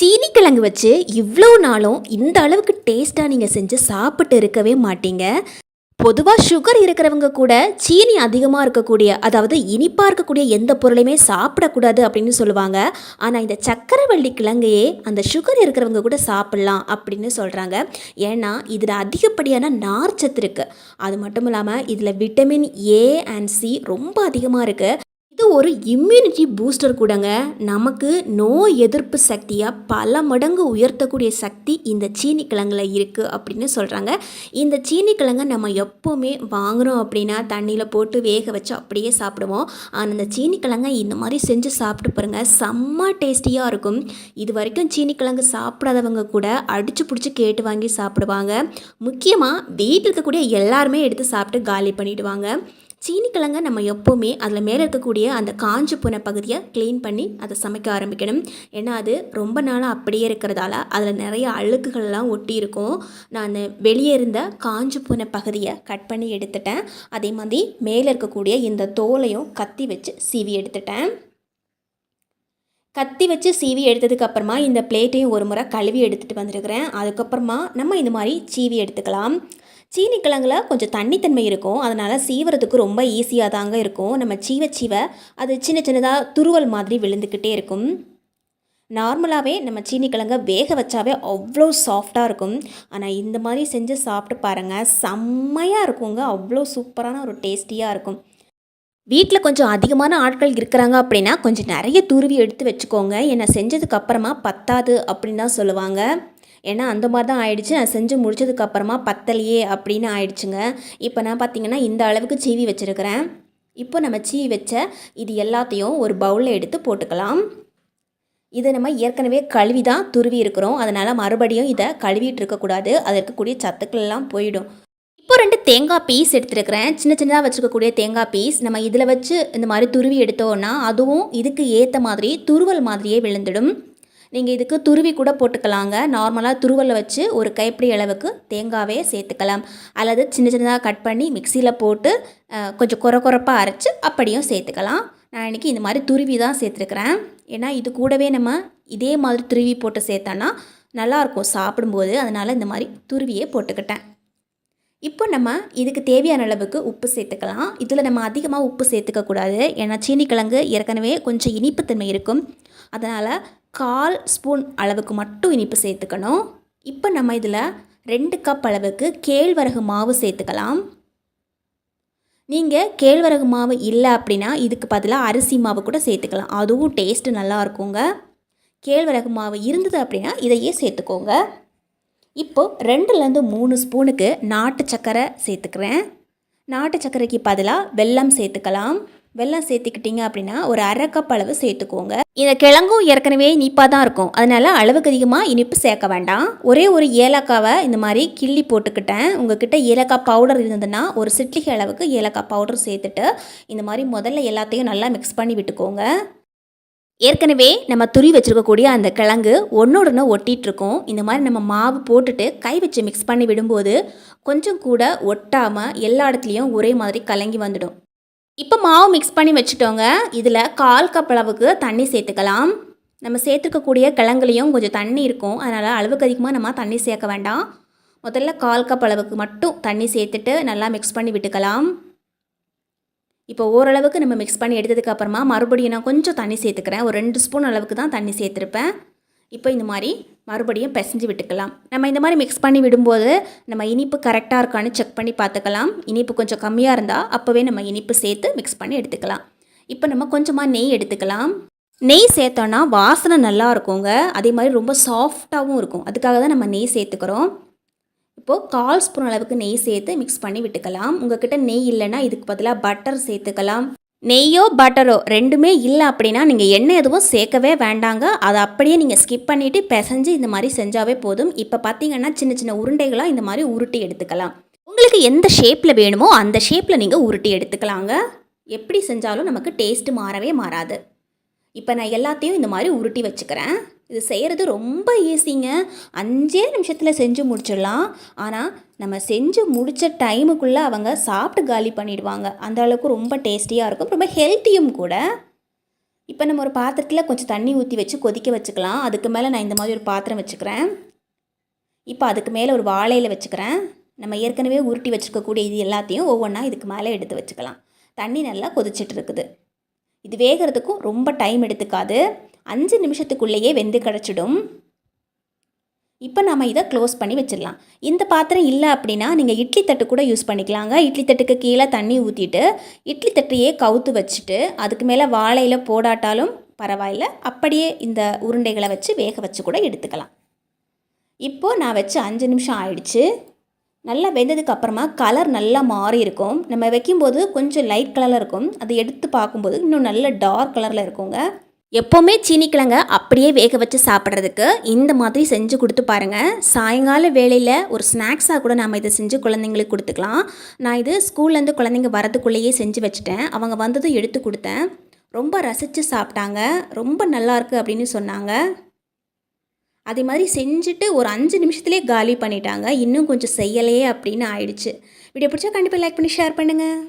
சீனி கிழங்கு வச்சு இவ்வளோ நாளும் இந்த அளவுக்கு டேஸ்ட்டாக நீங்கள் செஞ்சு சாப்பிட்டு இருக்கவே மாட்டீங்க. பொதுவாக சுகர் இருக்கிறவங்க கூட சீனி அதிகமாக இருக்கக்கூடிய அதாவது இனிப்பாக இருக்கக்கூடிய எந்த பொருளையுமே சாப்பிடக்கூடாது அப்படின்னு சொல்லுவாங்க. ஆனால் இந்த சக்கரவள்ளி கிழங்கையே அந்த சுகர் இருக்கிறவங்க கூட சாப்பிட்லாம் அப்படின்னு சொல்கிறாங்க ஏன்னா இதில் அதிகப்படியான நார்ச்சத்து இருக்குது அது மட்டும் இல்லாமல் இதில் விட்டமின் ஏ அண்ட் சி ரொம்ப அதிகமாக இருக்குது இது ஒரு இம்யூனிட்டி பூஸ்டர் கூடங்க. நமக்கு நோய் எதிர்ப்பு சக்தியாக பல மடங்கு உயர்த்தக்கூடிய சக்தி இந்த சீனி கிழங்குல இருக்குது அப்படின்னு சொல்கிறாங்க இந்த சீனி கிழங்கை நம்ம எப்போவுமே வாங்குகிறோம் அப்படின்னா தண்ணியில் போட்டு வேக வச்சு அப்படியே சாப்பிடுவோம். ஆனால் இந்த சீனி கிழங்கை இந்த மாதிரி செஞ்சு சாப்பிட்டு பாருங்கள் செம்ம டேஸ்டியாக இருக்கும். இது வரைக்கும் சீனி கிழங்கு சாப்பிடாதவங்க கூட அடித்து பிடிச்சி கேட்டு வாங்கி சாப்பிடுவாங்க. முக்கியமாக வீட்டில் இருக்கக்கூடிய எல்லாருமே எடுத்து சாப்பிட்டு காலி பண்ணிவிடுவாங்க சீனிக்கிழங்க நம்ம எப்போவுமே அதில் மேலே இருக்கக்கூடிய அந்த காஞ்சி போன பகுதியை க்ளீன் பண்ணி அதை சமைக்க ஆரம்பிக்கணும். ஏன்னா அது ரொம்ப நாளாக அப்படியே இருக்கிறதால அதில் நிறைய அழுக்குகள்லாம் ஒட்டி இருக்கும். நான் அந்த வெளியே இருந்த காஞ்சி போன பகுதியை கட் பண்ணி எடுத்துட்டேன். அதே மாதிரி மேலே இருக்கக்கூடிய இந்த தோலையும் கத்தி வச்சு சீவி எடுத்துட்டேன். கத்தி வச்சு சீவி எடுத்ததுக்கு அப்புறமா இந்த பிளேட்டையும் ஒரு முறை கழுவி எடுத்துகிட்டு வந்திருக்கிறேன். அதுக்கப்புறமா நம்ம இந்த மாதிரி சீவி எடுத்துக்கலாம். சீனி கிழங்குல கொஞ்சம் தண்ணித்தன்மை இருக்கும். அதனால் சீவறதுக்கு ரொம்ப ஈஸியாக தாங்க இருக்கும். நம்ம சீவ சீவ அது சின்ன சின்னதாக துருவல் மாதிரி விழுந்துக்கிட்டே இருக்கும். நார்மலாகவே நம்ம சீனி கிழங்க வேக வச்சாவே அவ்வளோ சாஃப்டாக இருக்கும். ஆனால் இந்த மாதிரி செஞ்சு சாப்பிட்டு பாருங்கள் செம்மையாக இருக்குங்க. அவ்வளோ சூப்பரான ஒரு டேஸ்டியாக இருக்கும். வீட்டில் கொஞ்சம் அதிகமான ஆட்கள் இருக்கிறாங்க அப்படின்னா கொஞ்சம் நிறைய துருவி எடுத்து வச்சுக்கோங்க. என்னை செஞ்சதுக்கப்புறமா பத்தாது அப்படின்னு தான் சொல்லுவாங்க. ஏன்னா அந்த மாதிரி தான் ஆயிடுச்சு. நான் செஞ்சு முடிச்சதுக்கப்புறமா பத்தலையே அப்படின்னு ஆயிடுச்சுங்க. இப்போ நான் பார்த்தீங்கன்னா இந்த அளவுக்கு சீவி வச்சுருக்கிறேன். இப்போ நம்ம சீவி வச்ச இது எல்லாத்தையும் ஒரு பவுலில் எடுத்து போட்டுக்கலாம். இதை நம்ம ஏற்கனவே கழுவி தான் துருவி இருக்கிறோம். அதனால் மறுபடியும் இதை கழுவிட்டு இருக்கக்கூடாது அது இருக்கக்கூடிய சத்துக்கள் எல்லாம் போயிடும். இப்போ ரெண்டு தேங்காய் பீஸ் எடுத்துருக்கிறேன். சின்ன சின்னதாக வச்சுருக்கக்கூடிய தேங்காய் பீஸ். நம்ம இதில் வச்சு இந்த மாதிரி துருவி எடுத்தோன்னா அதுவும் இதுக்கு ஏற்ற மாதிரி துருவல் மாதிரியே விழுந்துடும். நீங்கள் இதுக்கு துருவி கூட போட்டுக்கலாங்க. நார்மலாக துருவலை வச்சு ஒரு கைப்பிடி அளவுக்கு தேங்காவே சேர்த்துக்கலாம். அல்லது சின்ன சின்னதாக கட் பண்ணி மிக்சியில் போட்டு கொஞ்சம் குறை குறைப்பாக அரைச்சி அப்படியும் சேர்த்துக்கலாம். நான் இன்றைக்கி இந்த மாதிரி துருவி தான் சேர்த்துருக்குறேன். ஏன்னா இது கூடவே நம்ம இதே மாதிரி துருவி போட்டு சேர்த்தோன்னா நல்லாயிருக்கும் சாப்பிடும்போது. அதனால் இந்த மாதிரி துருவியே போட்டுக்கிட்டேன். இப்போ நம்ம இதுக்கு தேவையான அளவுக்கு உப்பு சேர்த்துக்கலாம். இதில் நம்ம அதிகமாக உப்பு சேர்த்துக்கக்கூடாது ஏன்னா சீனிக்கிழங்கு ஏற்கனவே கொஞ்சம் இனிப்புத்தன்மை இருக்கும். அதனால் கால் ஸ்பூன் அளவுக்கு மட்டும் இனிப்பு சேர்த்துக்கணும். இப்போ நம்ம இதில் ரெண்டு கப் அளவுக்கு கேழ்வரகு மாவு சேர்த்துக்கலாம். நீங்கள் கேழ்வரகு மாவு இல்லை அப்படின்னா இதுக்கு பதிலாக அரிசி மாவு கூட சேர்த்துக்கலாம். அதுவும் டேஸ்ட்டு நல்லா இருக்குங்க. கேழ்வரகு மாவு இருந்தது அப்படின்னா இதையே சேர்த்துக்கோங்க. இப்போது ரெண்டுலேருந்து மூணு ஸ்பூனுக்கு நாட்டு சர்க்கரை சேர்த்துக்கிறேன். நாட்டு சர்க்கரைக்கு பதிலாக வெல்லம் சேர்த்துக்கலாம். வெல்லம் சேர்த்துக்கிட்டிங்க அப்படின்னா ஒரு அரை கப் அளவு சேர்த்துக்கோங்க. இந்த கிழங்கும் ஏற்கனவே இனிப்பாக தான் இருக்கும். அதனால் அளவுக்கு அதிகமாக இனிப்பு சேர்க்க வேண்டாம். ஒரே ஒரு ஏலக்காவை இந்த மாதிரி கிள்ளி போட்டுக்கிட்டேன். உங்ககிட்ட ஏலக்காய் பவுடர் இருந்ததுன்னா ஒரு சிட்லிகை அளவுக்கு ஏலக்காய் பவுடர் சேர்த்துட்டு இந்த மாதிரி முதல்ல எல்லாத்தையும் நல்லா மிக்ஸ் பண்ணி விட்டுக்கோங்க. ஏற்கனவே நம்ம துரி வச்சுருக்கக்கூடிய அந்த கிழங்கு ஒன்றோடனே ஒட்டிகிட்ருக்கோம் இந்த மாதிரி நம்ம மாவு போட்டுட்டு கை வச்சு மிக்ஸ் பண்ணி விடும்போது கொஞ்சம் கூட ஒட்டாமல் எல்லா இடத்துலையும் ஒரே மாதிரி கலங்கி வந்துடும். இப்போ மாவு மிக்ஸ் பண்ணி வச்சுட்டோங்க. இதில் கால் கப் அளவுக்கு தண்ணி சேர்த்துக்கலாம். நம்ம சேர்த்துக்கக்கூடிய கிழங்குலேயும் கொஞ்சம் தண்ணி இருக்கும். அதனால் அளவுக்கு அதிகமாக நம்ம தண்ணி சேர்க்க வேண்டாம். முதல்ல கால் கப் அளவுக்கு மட்டும் தண்ணி சேர்த்துட்டு நல்லா மிக்ஸ் பண்ணி விட்டுக்கலாம். இப்போ ஓரளவுக்கு நம்ம மிக்ஸ் பண்ணி எடுத்ததுக்கு அப்புறமா மறுபடியும் நான் கொஞ்சம் தண்ணி சேர்த்துக்கிறேன். ஒரு ரெண்டு ஸ்பூன் அளவுக்கு தான் தண்ணி சேர்த்துருப்பேன். இப்போ இந்த மாதிரி மறுபடியும் பிசைஞ்சு விட்டுக்கலாம். நம்ம இந்த மாதிரி மிக்ஸ் பண்ணி விடும்போது நம்ம இனிப்பு கரெக்டாக இருக்கான்னு செக் பண்ணி பார்த்துக்கலாம். இனிப்பு கொஞ்சம் கம்மியாக இருந்தால் அப்போவே நம்ம இனிப்பு சேர்த்து மிக்ஸ் பண்ணி எடுத்துக்கலாம். இப்போ நம்ம கொஞ்சமாக நெய் எடுத்துக்கலாம். நெய் சேர்த்தோன்னா வாசனை நல்லா இருக்குங்க. அதே மாதிரி ரொம்ப சாஃப்டாகவும் இருக்கும். அதுக்காக தான் நம்ம நெய் சேர்த்துக்கிறோம். இப்போது கால் ஸ்பூன் அளவுக்கு நெய் சேர்த்து மிக்ஸ் பண்ணி விட்டுக்கலாம். உங்கள்கிட்ட நெய் இல்லைன்னா இதுக்கு பதிலாக பட்டர் சேர்த்துக்கலாம். நெய்யோ பட்டரோ ரெண்டுமே இல்லை அப்படின்னா நீங்கள் எண்ணெய் எதுவும் சேர்க்கவே வேண்டாங்க. அதை அப்படியே நீங்கள் ஸ்கிப் பண்ணிவிட்டு பிசைஞ்சு இந்த மாதிரி செஞ்சாவே போதும். இப்போ பார்த்தீங்கன்னா சின்ன சின்ன உருண்டைகளாக இந்த மாதிரி உருட்டி எடுத்துக்கலாம். உங்களுக்கு எந்த ஷேப்பில் வேணுமோ அந்த ஷேப்பில் நீங்கள் உருட்டி எடுத்துக்கலாங்க. எப்படி செஞ்சாலும் நமக்கு டேஸ்ட்டு மாறவே மாறாது. இப்போ நான் எல்லாத்தையும் இந்த மாதிரி உருட்டி வச்சுக்கிறேன். இது செய்கிறது ரொம்ப ஈஸிங்க அஞ்சே நிமிஷத்தில் செஞ்சு முடிச்சிடலாம். ஆனால் நம்ம செஞ்சு முடித்த டைமுக்குள்ளே அவங்க சாப்பிட்டு காலி பண்ணிடுவாங்க. அந்த அளவுக்கு ரொம்ப டேஸ்டியாக இருக்கும். ரொம்ப ஹெல்த்தியும் கூட. இப்போ நம்ம ஒரு பாத்திரத்தில் கொஞ்சம் தண்ணி ஊற்றி வச்சு கொதிக்க வச்சுக்கலாம். அதுக்கு மேலே நான் இந்த மாதிரி ஒரு பாத்திரம் வச்சுக்கிறேன். இப்போ அதுக்கு மேலே ஒரு வாழையில் வச்சுக்கிறேன். நம்ம ஏற்கனவே உருட்டி வச்சுருக்கக்கூடிய இது எல்லாத்தையும் ஒவ்வொன்றா இதுக்கு மேலே எடுத்து வச்சுக்கலாம். தண்ணி நல்லா கொதிச்சிட்டு இருக்குது. இது வேகிறதுக்கும் ரொம்ப டைம் எடுத்துக்காது. அஞ்சு நிமிஷத்துக்குள்ளேயே வெந்து கிடச்சிடும். இப்போ நம்ம இதை க்ளோஸ் பண்ணி வச்சிடலாம். இந்த பாத்திரம் இல்லை அப்படின்னா நீங்கள் இட்லி தட்டு கூட யூஸ் பண்ணிக்கலாங்க. இட்லி தட்டுக்கு கீழே தண்ணி ஊற்றிட்டு இட்லி தட்டையே கவுத்து வச்சுட்டு அதுக்கு மேலே வாழையில் போடாட்டாலும் பரவாயில்ல. அப்படியே இந்த உருண்டைகளை வச்சு வேக வச்சு கூட எடுத்துக்கலாம். இப்போது நான் வச்சு அஞ்சு நிமிஷம் ஆயிடுச்சு. நல்லா வெந்ததுக்கு அப்புறமா கலர் நல்லா மாறி இருக்கும். நம்ம வைக்கும்போது கொஞ்சம் லைட் கலரில் இருக்கும். அதை எடுத்து பார்க்கும்போது இன்னும் நல்ல டார்க் கலரில் இருக்குங்க. எப்போவுமே சீனிக்கிழங்க அப்படியே வேக வச்சு சாப்பிட்றதுக்கு இந்த மாதிரி செஞ்சு கொடுத்து பாருங்கள் சாயங்கால வேளையில் ஒரு ஸ்நாக்ஸாக கூட நம்ம இதை செஞ்சு குழந்தைங்களுக்கு கொடுத்துக்கலாம். நான் இது ஸ்கூல்லேருந்து குழந்தைங்க வரதுக்குள்ளேயே செஞ்சு வச்சுட்டேன். அவங்க வந்ததும் எடுத்து கொடுத்தேன். ரொம்ப ரசித்து சாப்பிட்டாங்க. ரொம்ப நல்லாயிருக்கு அப்படின்னு சொன்னாங்க. அதே மாதிரி செஞ்சுட்டு ஒரு அஞ்சு நிமிஷத்துலேயே காலி பண்ணிட்டாங்க. இன்னும் கொஞ்சம் செய்யலையே அப்படின்னு ஆயிடுச்சு. வீடியோ பிடிச்சா கண்டிப்பாக லைக் பண்ணி ஷேர் பண்ணுங்கள்